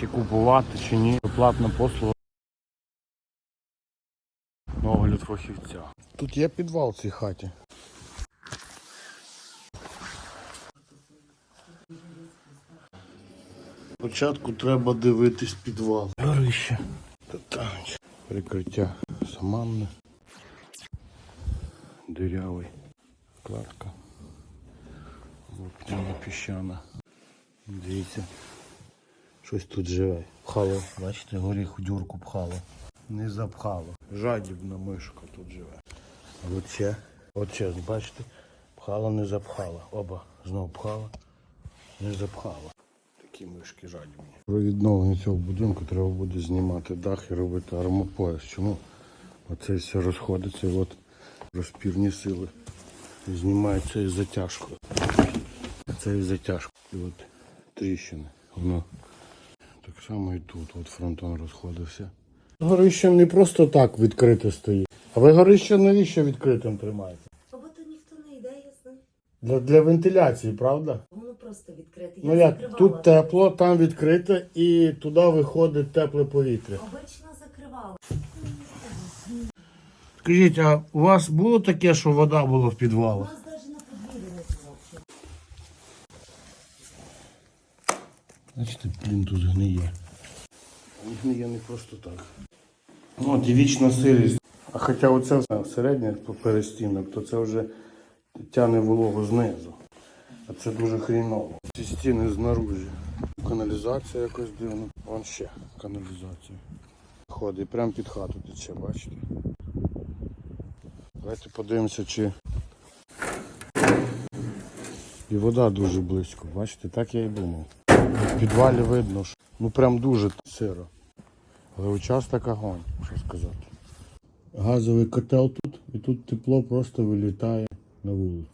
чи купувати, чи ні. Платна послуга. на Огляд фахівця. Тут є підвал в цій хаті. Спочатку треба дивитись підвал. Горище. Татанч. Прикриття саманне. Дирявий. Кладка. Лоптяна піщана. Дивіться. Щось тут живе. Пхало. Бачите, горіх у дюрку пхало. Не запхало. Жадібна мишка тут живе. От ще, бачите, пхало, не запхало. Оба знов пхало, не запхало. Такі мишки жадібні. Про відновлення цього будинку треба буде знімати дах і робити армопояс. Чому? Оце все розходиться, і от розпірні сили. І знімається із затяжкою. Це із затяжкою. І от тріщини. Воно так само і тут. От фронтон розходився. Горище не просто так відкрите стоїть. А ви горище навіщо відкритим тримаєте? Або то ніхто не йде, ясно. Для, для вентиляції, правда? Воно просто відкрите. Ну як, закривала. тут тепло, там відкрите і туди виходить тепле повітря. Обично закривала. Скажіть, а у вас було таке, що вода була в У підвалах? нас навіть на подвір'ї не було. Бачите, плінтус гниє. Гниє не просто так. Ну, от і вічна сирість. А хоча оце середнє перестінок, то це вже тягне вологу знизу. А це дуже хріново. Ці стіни знаружі. Каналізація якось дивно. Вон ще каналізація. Ходить прямо під хату тече, бачите? Давайте подивимося, чи. І вода дуже близько, бачите, так я і думав. В підвалі видно, що ну прям дуже сиро. Але участок огонь, що сказати. Газовий котел тут, і тут тепло просто вилітає на вулицю.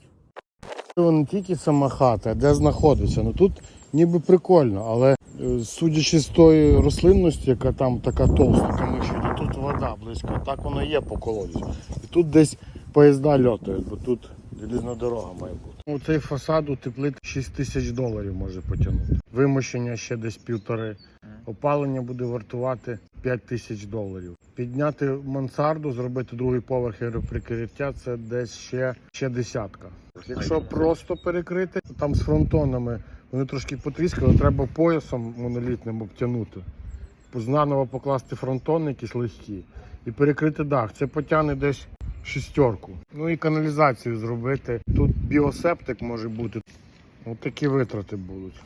Це не тільки сама хата, де знаходиться. Ну тут ніби прикольно, але е, судячи з тої рослинності, яка там така товста, тому що тут вода близько, так воно є по колодязі. І тут десь поїзда льотають, бо тут залізна дорога має бути. У цей фасад утеплити 6 тисяч доларів може потягнути. Вимощення ще десь півтори. Опалення буде вартувати 5 тисяч доларів. Підняти мансарду, зробити другий поверх і прикриття це десь ще, ще десятка. Якщо просто перекрити, там з фронтонами вони трошки потріскали, треба поясом монолітним обтягнути. Знаново покласти фронтони якісь легкі і перекрити дах. Це потягне десь шістерку. Ну і каналізацію зробити. Тут біосептик може бути. Ось такі витрати будуть.